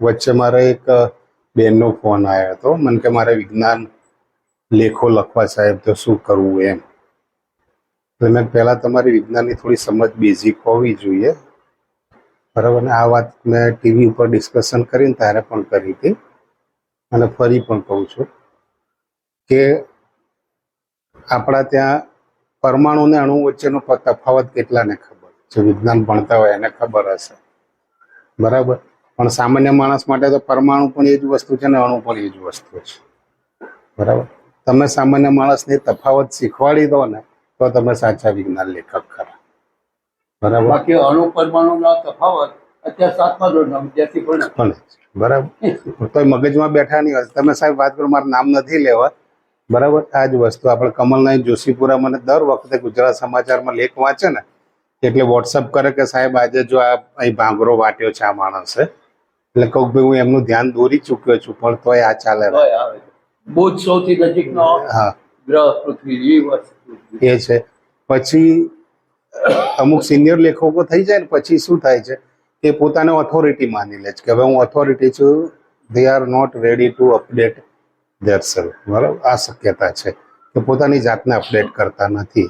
વચ્ચે મારે એક બેનનો ફોન આવ્યો હતો. મને કે મારે વિજ્ઞાન લેખો લખવા સાહેબ, તો શું કરવું એમ. એટલે મેં પહેલાં તમારી વિજ્ઞાનની થોડી સમજ બેઝિક હોવી જોઈએ. બરાબર? ને આ વાત મેં ટીવી ઉપર ડિસ્કશન કરીને ત્યારે પણ કરી હતી. અને ફરી પણ કહું છું કે આપણા ત્યાં પરમાણુ ને અણુ વચ્ચેનો તફાવત કેટલાને ખબર? જે વિજ્ઞાન ભણતા હોય એને ખબર હશે. બરાબર? પણ સામાન્ય માણસ માટે તો પરમાણુ પણ એ જ વસ્તુ છે ને અણુ પણ એ જ વસ્તુ છે. બરાબર? તમે સામાન્ય માણસને તફાવત શીખવાડી દો ને તો તમે સાચા વિજ્ઞાન લેખક ખરા. બરાબર? બાકી અણુ પરમાણુનો તફાવત અત્યારે સાતમા ધોરણના વિદ્યાર્થી પણ બરાબર? તો મગજમાં બેઠા નહીં હોય. તમે સાહેબ વાત કરો મારું નામ નથી લેવા બરાબર? આ જ વસ્તુ આપણે કમલનાથ જોશીપુરા મને દર વખતે ગુજરાત સમાચારમાં લેખ વાંચે ને એટલે વોટ્સઅપ કરે કે સાહેબ આજે જો આ અહીં ભાંગરો વાટ્યો છે આ માણસે એટલે કહું ભાઈ હું એમનું ધ્યાન દોરી ચૂક્યો છું પણ તોય આ ચાલે. બુધ સૌથી નજીકનો હા. ગ્રહ પૃથ્વી એ છે. પછી અમુક સિનિયર લેખકો થઈ જાય ને પછી શું થાય છે? એ પોતાને ઓથોરિટી માની લે છે કે હવે હું ઓથોરિટી છું they are not ready to update their self બરાબર? આ શક્યતા છે કે પોતાની જાતને અપડેટ કરતા નથી.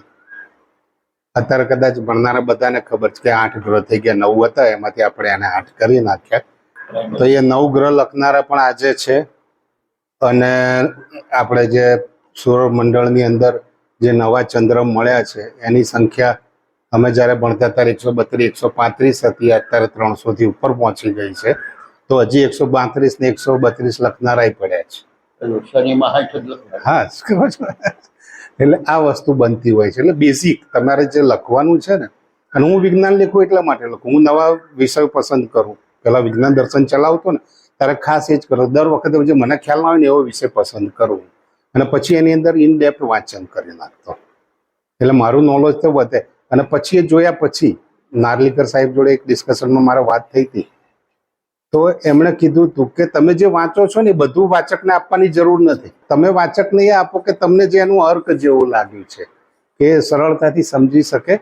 અત્યારે કદાચ ભણનારા બધાને ખબર છે કે આઠ ગ્રહ થઈ ગયા નવ હતા એમાંથી આપણે એને આઠ કરી નાખ્યા. તો એ નવ ગ્રહ લખનારા પણ આજે છે. અને આપણે જે સૌરમંડળની અંદર જે નવા ચંદ્ર મળ્યા છે એની સંખ્યા અમે જ્યારે ભણતા ત્યારે એકસો બત્રીસ એકસો પાંત્રીસ હતી અત્યારે ત્રણસોથી ઉપર પહોંચી ગઈ છે. તો હજી એકસો પાંત્રીસ ને એકસો બત્રીસ લખનારાય પડ્યા છે. હા. એટલે આ વસ્તુ બનતી હોય છે. એટલે બેઝિક તમારે જે લખવાનું છે ને અને હું વિજ્ઞાન લખું એટલા માટે લખું. હું નવા વિષય પસંદ કરું. પેલા વિજ્ઞાન દર્શન ચલાવતો ને, ત્યારે ખાસ એ જ કરો. દર વખતે જે મને ખ્યાલ ના આવે ને એવો વિષય પસંદ કરવો અને પછી એની અંદર ઇન ડેપ્થ વાંચન કરી નાખતો. એટલે મારું નોલેજ તો વધે. અને પછી એ જોયા પછી નાર્લિકર સાહેબ જોડે એક ડિસ્કશનમાં મારે વાત થઈ હતી. તો એમણે કીધું હતું કે તમે જે વાંચો છો ને એ બધું વાચકને આપવાની જરૂર નથી. તમે વાચકને એ આપો કે તમને જે એનું અર્ક જેવું લાગ્યું છે. કે સરળતાથી સમજી શકે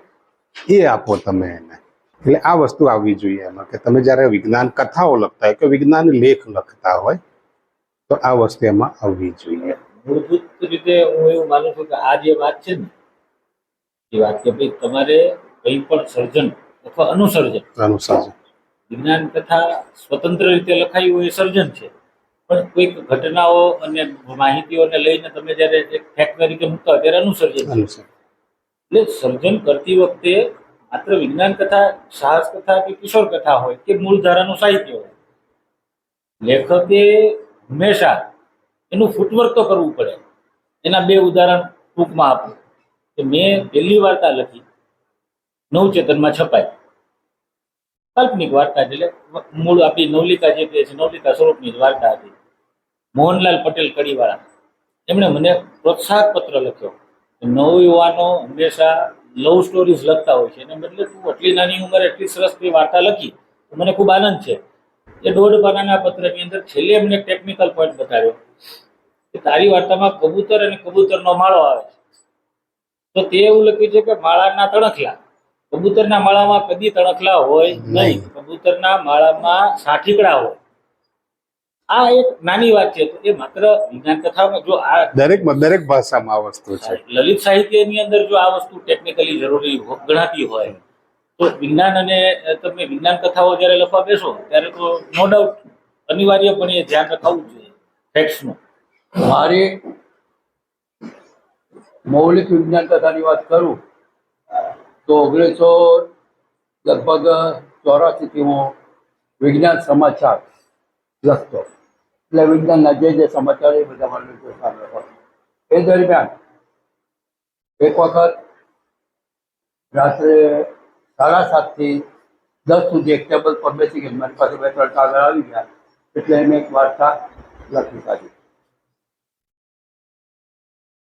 એ આપો તમે એને. એટલે આ વસ્તુ આવવી જોઈએ એમાં કે તમે જ્યારે વિજ્ઞાન કથાઓ લખતા હોય કે વિજ્ઞાન લેખ લખતા હોય તો આ વસ્તુ એમાં આવવી જોઈએ. મૂળભૂત રીતે હું એવું માનું છું કે આ જે વાત છે ને એ વાત કે ભાઈ તમારે કંઈ પણ સર્જન અથવા અનુસર્જન અનુસર્જન. વિજ્ઞાન કથા સ્વતંત્ર રીતે લખાયું હોય એ સર્જન છે. પણ કોઈક ઘટનાઓ અને માહિતીઓને લઈને તમે જ્યારે એક ફેક્ટ તરીકે મૂકતા હોય ત્યારે અનુસર્જન. એટલે સર્જન કરતી વખતે માત્ર વિજ્ઞાન કથા, સાહસ કથા કે કિશોર કથા હોય કે મૂળ ધારાનું સાહિત્ય હોય. લેખકે હંમેશા એનું ફૂટવર્ક તો કરવું પડે. એના બે ઉદાહરણ ટૂંકમાં આપું. કે મેં પહેલી વાર્તા લખી, નવચેતનમાં છપાઈ. કાલ્પનિક વાર્તા એટલે મૂળ આપણી નવલિકા જે કહે છે, નવલિકા સ્વરૂપની જ વાર્તા હતી. મોહનલાલ પટેલ કડીવાળા. એમણે મને પ્રોત્સાહક પત્ર લખ્યો. નવયુવાનો હંમેશા લવ સ્ટોરીઝ લખતા હોય છે. અને એટલે તું આટલી નાની ઉંમરે એટલી સરસ તે વાર્તા લખી મને ખૂબ આનંદ છે. એ દોઢ પાનાના પત્રની અંદર છેલ્લે એમને ટેકનિકલ પોઈન્ટ બતાવ્યો કે તારી વાર્તામાં કબૂતર અને કબૂતરનો માળો આવે છે. તો તે એવું લખ્યું છે કે માળાના તણખલા, કબૂતરના માળામાં કદી તણખલા હોય નહીં. કબૂતરના માળામાં સાઠીકડા હોય. આ એક નાની વાત છે તો એ માત્ર વિજ્ઞાન કથામાં જો આ દરેક દરેક ભાષામાં આ વસ્તુ છે. લલિત સાહિત્યની અંદર જો આ વસ્તુ ટેકનિકલી જરૂરી ગણાતી હોય તો વિજ્ઞાન અને તમે વિજ્ઞાન કથાઓ જ્યારે લખવા બેસો ત્યારે તો નો ડાઉટ અનિવાર્યપણે એ ધ્યાન રખાવું જોઈએ ફેક્ટ્સનું મારે મૌલિક વિજ્ઞાન કથાની વાત કરું તો ઓગણીસો લગભગ ચોરાસીથી હું વિજ્ઞાન સમાચાર લખતો. એટલે વિજ્ઞાનના જે જે સમાચાર એ બધા એ દરમિયાન એક વખત રાત્રે સાડા સાતથી દસ સુધી એક ટેબલ પર બેસી ગઈ. મારી પાસે બે, ત્રણ કાગળ આવી ગયા. એટલે એમ એક વાર્તા લખી કાઢી.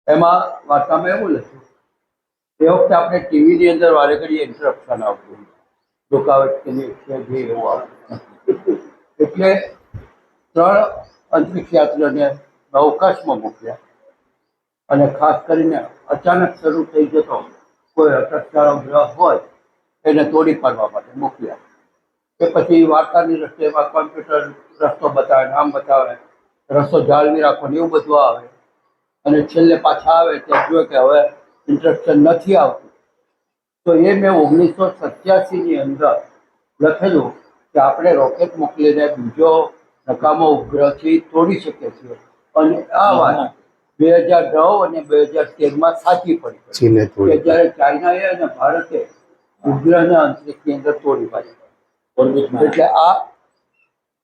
એમાં વાર્તામાં એવું લખ્યું. તે વખતે આપણે ટીવીની અંદર વારે ઘડીએ ઇન્ટરપ્શન આવતું રૂકાવટ કે એવું આવતું એટલે ત્રણ અંતરિક્ષ યાત્રીઓને અવકાશમાં મૂક્યા. અને ખાસ કરીને અચાનક શરૂ થઈ જતો કોઈ અટકચાળો ગ્રહ હોય, એને તોડી પાડવા માટે મોકલ્યા કે પછી વાર્તાની રસ્તે એમાં કોમ્પ્યુટર રસ્તો બતાવે, નામ બતાવે રસ્તો જાળવી રાખો ને એવું બધું આવે. અને છેલ્લે પાછા આવે ત્યાં જો કે હવે ઇન્સ્ટ્રક્શન નથી આવતું. તો એ મેં ઓગણીસો સત્યાસીની અંદર લખેલું કે આપણે રોકેટ મોકલીને બીજો નકામો ઉપગ્રહથી તોડી શકે છે. અને આ વાત બે હજાર નવ અને બે હજાર તેરમાં સાચી પડી કે જ્યારે ચાઇનાએ અને ભારતે ઉપગ્રહના અંતરિક્ષની અંદર તોડી પાડ્યા એટલે આ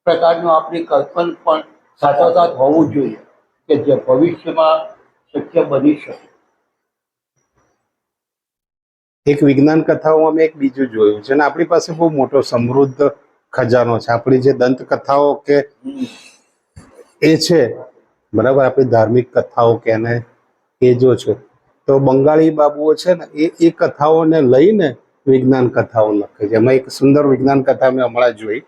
પ્રકારનું આપણી કલ્પન પણ સાથોસાથ હોવું જોઈએ કે જે ભવિષ્યમાં શક્ય બની શકે. એક વિજ્ઞાન કથાઓમાં મેં એક બીજું જોયું છે અને આપણી પાસે બહુ મોટો સમૃદ્ધ ખજાનો છે. આપણી જે દંતકથાઓ કે એ છે, બરાબર, આપણી ધાર્મિક કથાઓ કે એને એ જો છે. તો બંગાળી બાબુઓ છે ને, એ એ કથાઓને લઈને વિજ્ઞાન કથાઓ લખે છે. એમાં એક સુંદર વિજ્ઞાન કથા મેં હમણાં જોઈ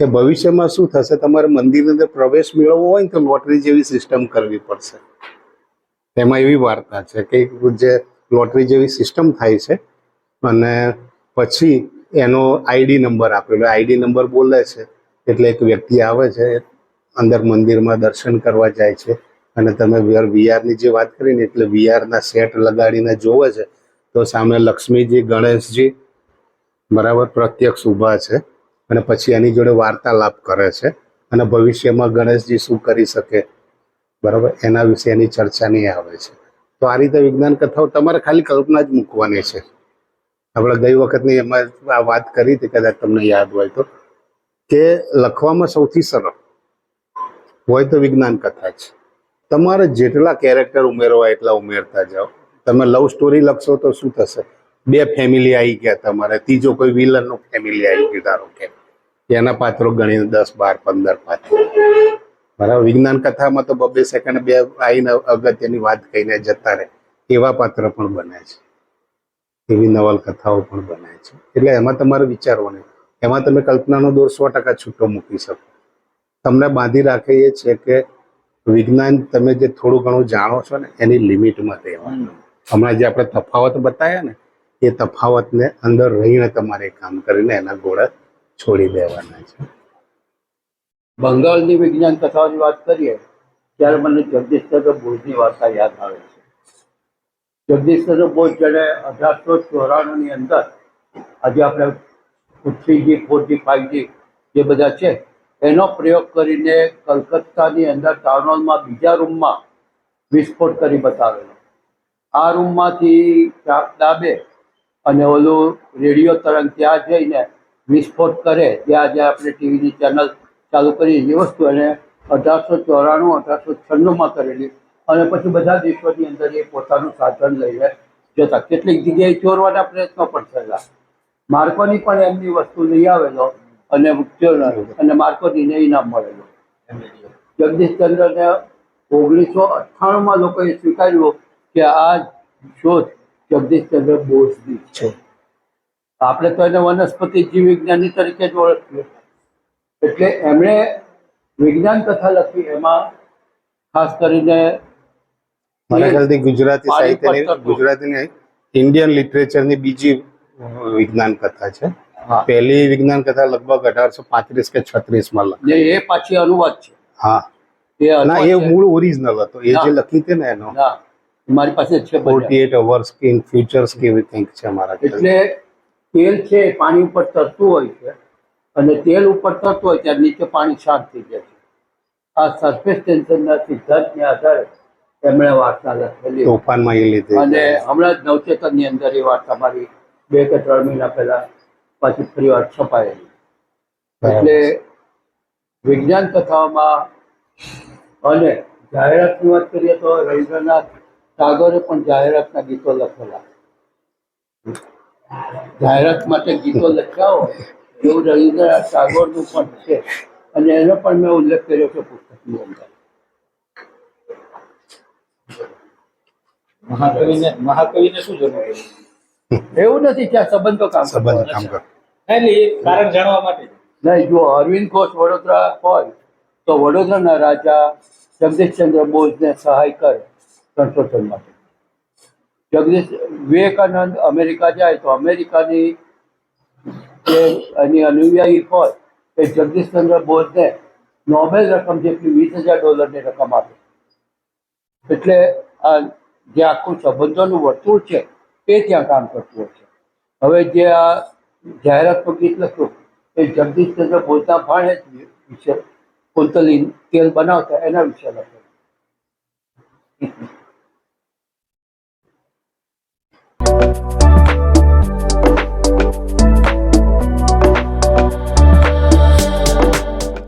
કે ભવિષ્યમાં શું થશે? તમારે મંદિરની અંદર પ્રવેશ મેળવવો હોય ને તો લોટરી જેવી સિસ્ટમ કરવી પડશે. એમાં એવી વાર્તા છે કે જે લોટરી જેવી સિસ્ટમ થાય છે અને પછી એનો આઈડી નંબર આપેલો. આઈડી નંબર બોલે છે. એટલે એક વ્યક્તિ આવે છે, અંદર મંદિરમાં દર્શન કરવા જાય છે. અને તમે વીઆરની જે વાત કરીને, એટલે વીઆરના સેટ લગાડીને જોવે છે, તો સામે લક્ષ્મીજી, ગણેશજી, બરાબર, પ્રત્યક્ષ ઊભા છે. અને પછી એની જોડે વાર્તાલાપ કરે છે. અને ભવિષ્યમાં ગણેશજી શું કરી શકે? બરાબર, એના વિશે એની ચર્ચા નહીં આવે છે. તો આ રીતે વિજ્ઞાન કથાઓ તમારે ખાલી કલ્પના જ મૂકવાની છે. આપણે ગઈ વખતની એમાં આ વાત કરી હતી, કદાચ તમને યાદ હોય તો, કે લખવામાં સૌથી સરળ હોય તો વિજ્ઞાન કથા છે તમારે જેટલા કેરેક્ટર ઉમેરવા એટલા ઉમેરતા જાઓ. તમે લવ સ્ટોરી લખશો તો શું થશે? બે ફેમિલી આવી ગયા તમારે, ત્રીજો કોઈ વિલનનું ફેમિલી આવી ગયું, ધારો કે. એના પાત્રો ગણીને દસ, બાર, પંદર પાત્રો. બરાબર, વિજ્ઞાન કથામાં તો બબે સેકન્ડ બે આવીને અગત્યની વાત કહીને જતા રહે. એવા પાત્ર પણ બને છે. એવી નવલકથાઓ પણ બને છે. એટલે એમાં તમારે વિચારવાનું એમાં તમે કલ્પનાનો દોર સો ટકા છૂટો મૂકી શકો. તમને બાંધી રાખે એ છે કે વિજ્ઞાન તમે જે થોડું ઘણું જાણો છો ને એની લિમિટમાં રહેવાનું. હમણાં જે આપણે તફાવત બતાવ્યા ને એ તફાવતને અંદર રહીને તમારે કામ કરીને એના ગોળા છોડી દેવાના છે. બંગાળની વિજ્ઞાન કથાઓની વાત કરીએ ત્યારે મને જગદીશચંદ્ર બોઝની વાર્તા યાદ આવે છે. જગદીશચંદ્ર બોઝ જેણે અઢારસો ચોરાણુંની અંદર, આજે આપણે થ્રીજી ફોરજી ફાઇવજી જે બધા છે, એનો પ્રયોગ કરીને કલકત્તાની અંદર ટાઉન હોલમાં બીજા રૂમમાં વિસ્ફોટ કરી બતાવેલો. આ રૂમમાંથી ચાપ દાબે અને ઓલું રેડિયો તરંગ ત્યાં જઈને વિસ્ફોટ કરે, ત્યાં જે આપણે ટીવીની ચેનલ ચાલુ કરી એ વસ્તુ એને અઢારસો ચોરાણું, અઢારસો છન્નુંમાં કરેલી અને પછી બધા દેશોની અંદર એ પોતાનું સાધન લઈને જતા. કેટલીક જગ્યાએ ચોરવાના પ્રયત્નો પણ થયેલા. માર્કોની પણ એમની વસ્તુ લઈ આવેલો અને અને માર્કોનીને ઇનામ મળેલો. જગદીશચંદ્રને ઓગણીસો અઠ્ઠાણુંમાં લોકોએ સ્વીકાર્યું કે આ શોધ જગદીશચંદ્ર બોઝની છે. આપણે તો એને વનસ્પતિ જીવ વિજ્ઞાની તરીકે જ ઓળખીએ. એટલે એમણે વિજ્ઞાન કથા લખી. એમાં ખાસ કરીને મારા ખ્યાલથી ગુજરાતી સાહિત્યની. ગુજરાતીની ઇન્ડિયન લિટરેચરની બીજી વિજ્ઞાન કથા છે. પહેલી વિજ્ઞાન કથા લગભગ અઢારસો પાંત્રીસ કે છત્રીસમાં લખી એ પાછી અનુવાદ છે. હા. ના એ મૂળ ઓરિજિનલ હતો. એ જે લખી હતી ને એનો. મારી પાસે છે forty eight hours in futures કેવી કંઈક છે મારા એટલે તેલ છે પાણી ઉપર તરતું હોય છે અને તેલ ઉપર તરતું હોય ત્યારે નીચે પાણી શાંત થઈ જાય છે. આ સરફેસ ટેન્શનના સિદ્ધાંતને આધારે એમણે વાર્તા લખેલી તોફાનમાં એ લીધી અને હમણાં જ નવચેતનની અંદર એ વાર્તા મારી બે કે ત્રણ મહિના પહેલા પાછી ફરી વાર છપાયેલી. એટલે વિજ્ઞાન કથાઓમાં અને જાહેરાતની વાત કરીએ તો રવિન્દ્રનાથ ટાગોરે પણ જાહેરાતના ગીતો લખેલા. જાહેરાત માટે ગીતો લખ્યા હોય એવું રવિન્દ્રનાથ ટાગોરનું પણ છે. અને એનો પણ મેં ઉલ્લેખ કર્યો છે પુસ્તકની અંદર. મહાકવિને મહાકવિને શું જરૂર છે એવું નથી કે આ સંબંધો કામ સંબંધ કામ કરે એટલે કારણ જાણવા માટે નહીં જો અરવિંદ ઘોષ વડોદરા હોય તો વડોદરાના રાજા જગદીશચંદ્ર બોઝને સહાય કરે સંશોધન માટે. જગદીશ વિવેકાનંદ અમેરિકા જાય તો અમેરિકાની જે એની અનુયાયી હોય એ જગદીશચંદ્ર બોઝને નોબેલ રકમ જેટલી વીસ હજાર ડોલરની રકમ આપે. એટલે આ જે આખું સંબંધોનું વર્તુળ છે, તે ત્યાં કામ કરતું હોય છે. હવે જે આ જાહેરાતનું ગીત લખ્યું એ જગદીશચંદ્ર બોલતા ભાણે જ વિશે કુંતલી તેલ બનાવતા એના વિશે લખ્યું